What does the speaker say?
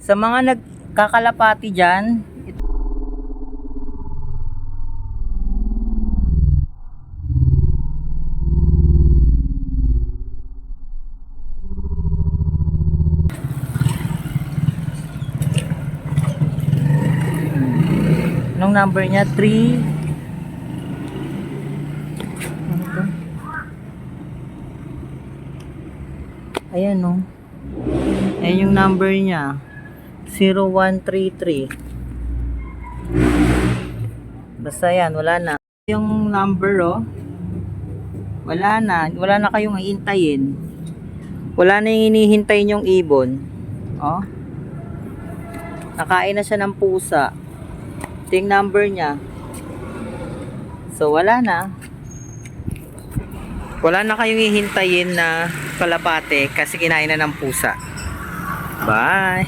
Sa mga nagkakalapati dyan, Anong number niya? 3 Ano? Ayan no. Ayan yung number niya. 0133. Basta yan, wala na. Yung number oh. Wala na. Wala na kayong hihintayin. Wala na yung hinihintay yung ibon. Oh. Nakain na siya ng pusa. Yung number niya. So, wala na. Wala na kayong hihintayin na kalapate kasi kinain na ng pusa. Bye!